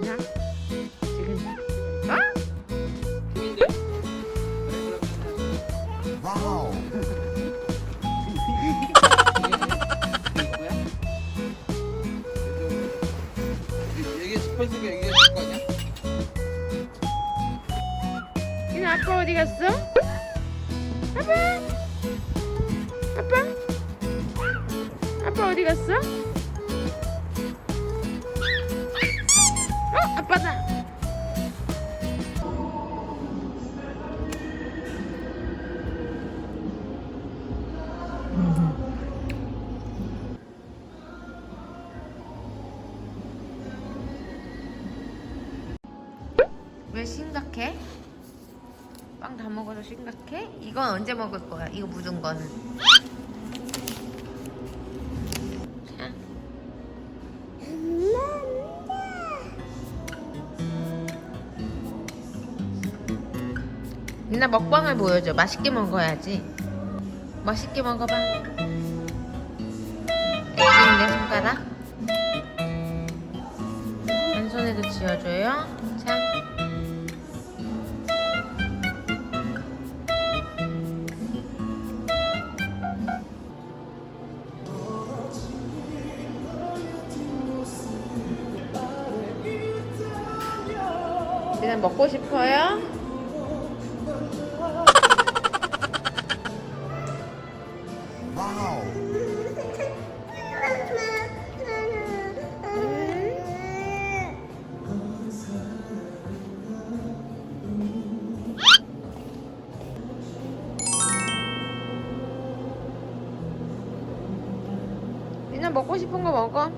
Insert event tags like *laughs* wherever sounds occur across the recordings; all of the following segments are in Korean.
그냥 지금 어? 와우. 이게 스파이스가 얘기해 줄거 아니야? 이나 아빠 어디 갔어? 아빠 아빠 아빠 어디 갔어? 아빠다 왜 심각해? 빵 다 먹어서 심각해? 이건 언제 먹을 거야? 이거 묻은 거는. 민나 먹방을 보여줘. 맛있게 먹어야지. 맛있게 먹어봐. 애기인데 손가락. 한 손에도 쥐어줘요. 자. 민나 먹고 싶어요? 민나 먹고 싶은 거 먹어.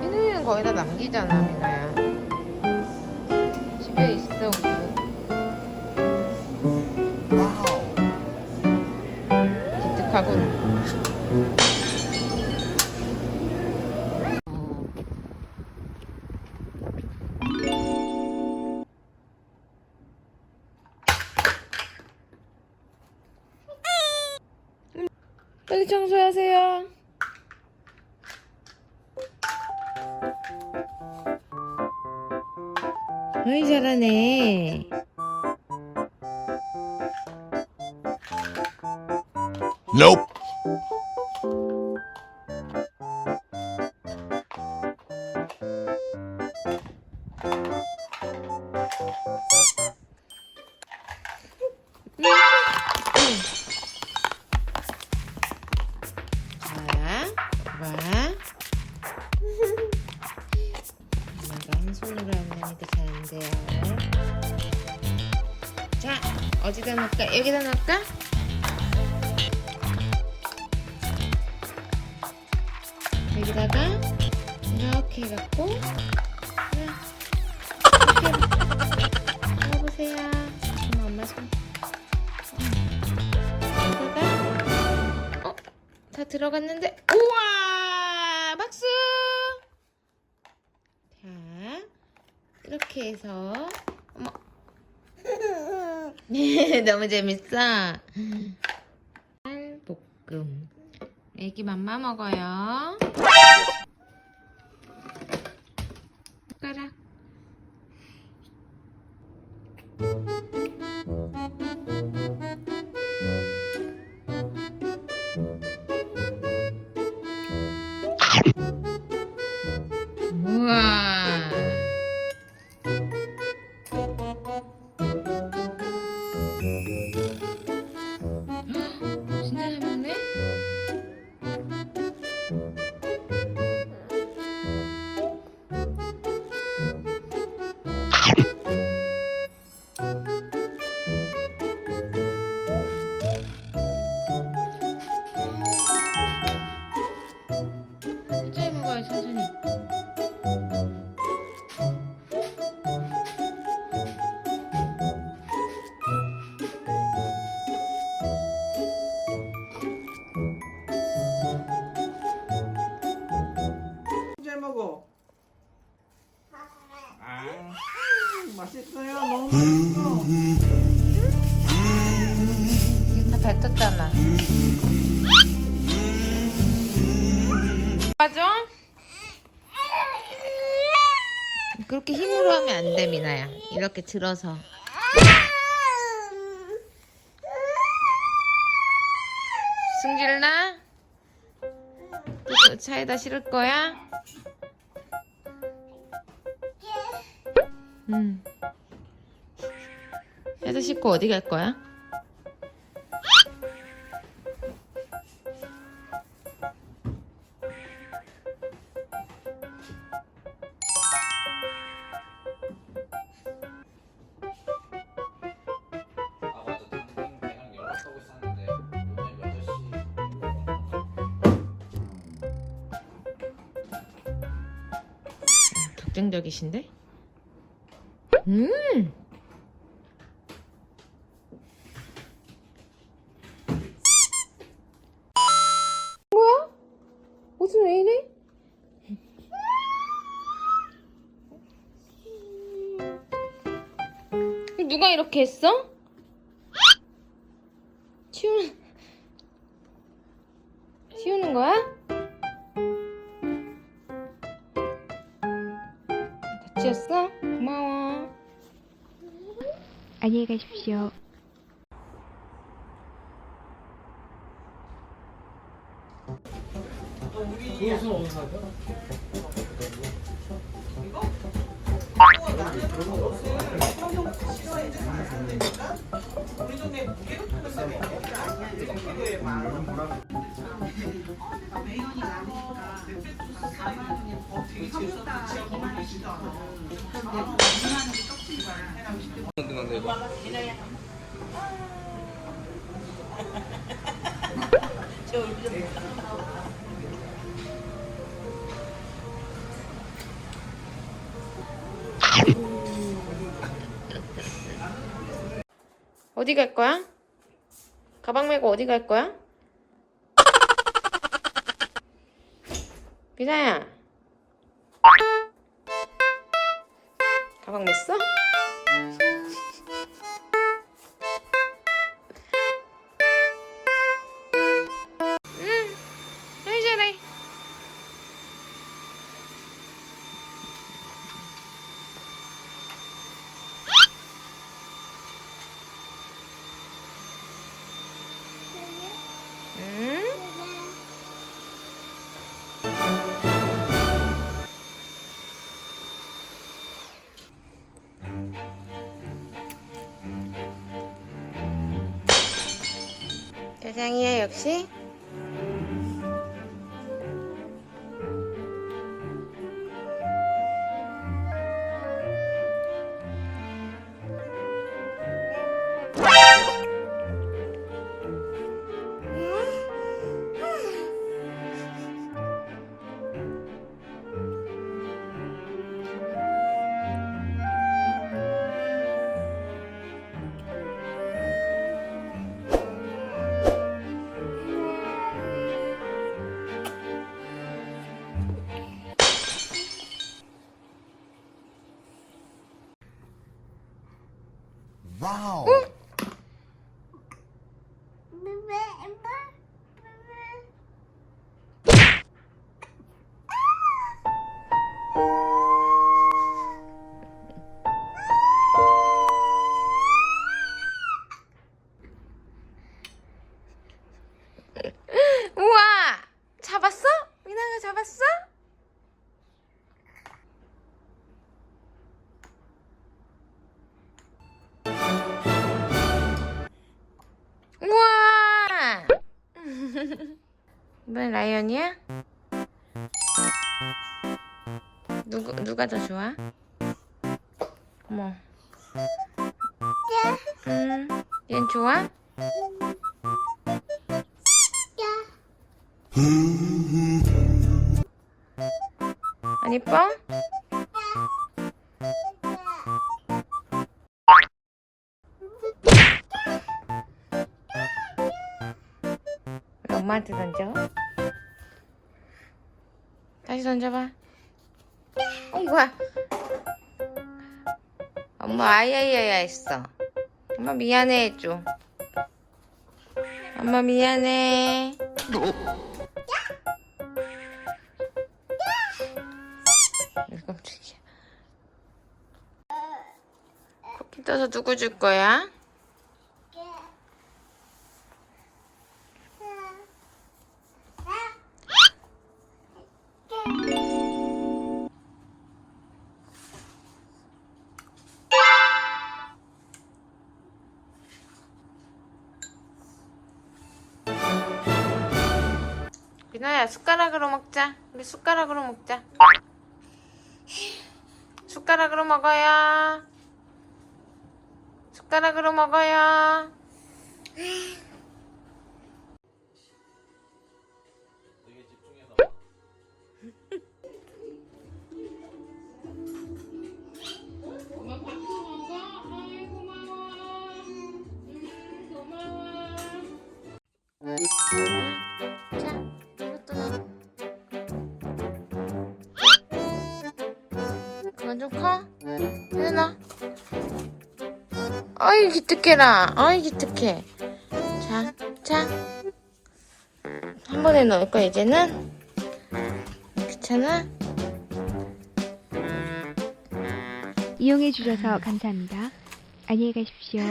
민우이는 거의 다 남기잖아, 민아야. 청소하세요. 어이 잘하네. Nope. 엄마가 한 손으로 하니까 잘 안 돼요. 자, 어디다 놓을까? 여기다 놓을까? 여기다가 이렇게 해갖고 이렇게 넣어보세요. 엄마 엄마 손. 여기다가 어? 다 들어갔는데 우와 이렇게 해서. 어머. *laughs* *laughs* 너무 재밌어. 볶음. 애기 맘마 먹어요. 숟가락 맛있어. 뱉었잖아. 맞아? 그렇게 힘으로 하면 안 돼, 미나야. 이렇게 들어서. 승질나? 또 차에다 실을 거야? 응. 해서 싣고 어디 갈 거야? 아 맞아 당근이랑 연락하고 있었는데 오늘 8시 걱정적이신데? 음! 뭐야? 옷은 왜 이래? 누가 이렇게 했어? 치우 치우는 거야? 같이 했어? 고마워. 안녕히 가십시오. 건데 어디 갈 거야? 가방 메고 어디 갈 거야? *laughs* 미나야. 가방 맸어? 대장이야 역시? Wow. 우와! 잡았어? 미나가 잡았어? 이번엔 라이언이야? 누구, 누가 더 좋아? 어머. 음, 얜 좋아? 안 이뻐? 왜 엄마한테 던져? 다시 던져봐. 어이구야. 엄마 아야야야 했어. 엄마 미안해 해줘. 엄마 미안해. 깜짝이야. 쿠키 떠서 누구 줄 거야? 민호야 숟가락으로 먹자. 우리 숟가락으로 먹자. 숟가락으로 먹어요. 숟가락으로 먹어요. 커. 해나. 아이 기특해라. 아이 기특해. 자, 자. 한 번에 넣을 거야 이제는. 귀찮아? 이용해 주셔서 감사합니다. 안녕히 가십시오.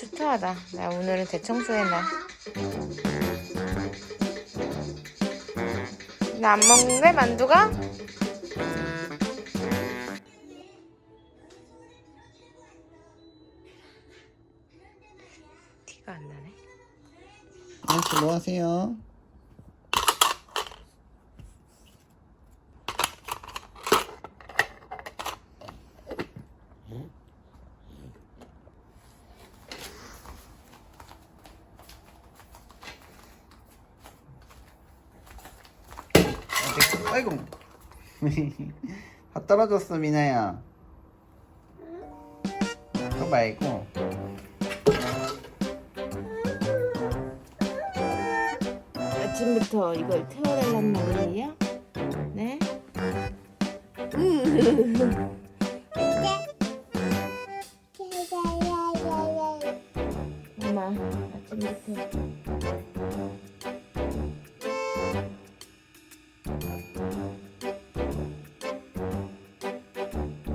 좋다하다. 나 오늘은 대청소의 날. 나안 먹는데 만두가? 아저씨 뭐 하세요? 아이고. *laughs* 다 떨어졌어 미나야. 그거 말고 아침부터 이걸 태워달란 말이에요? 네? 엄마 아침부터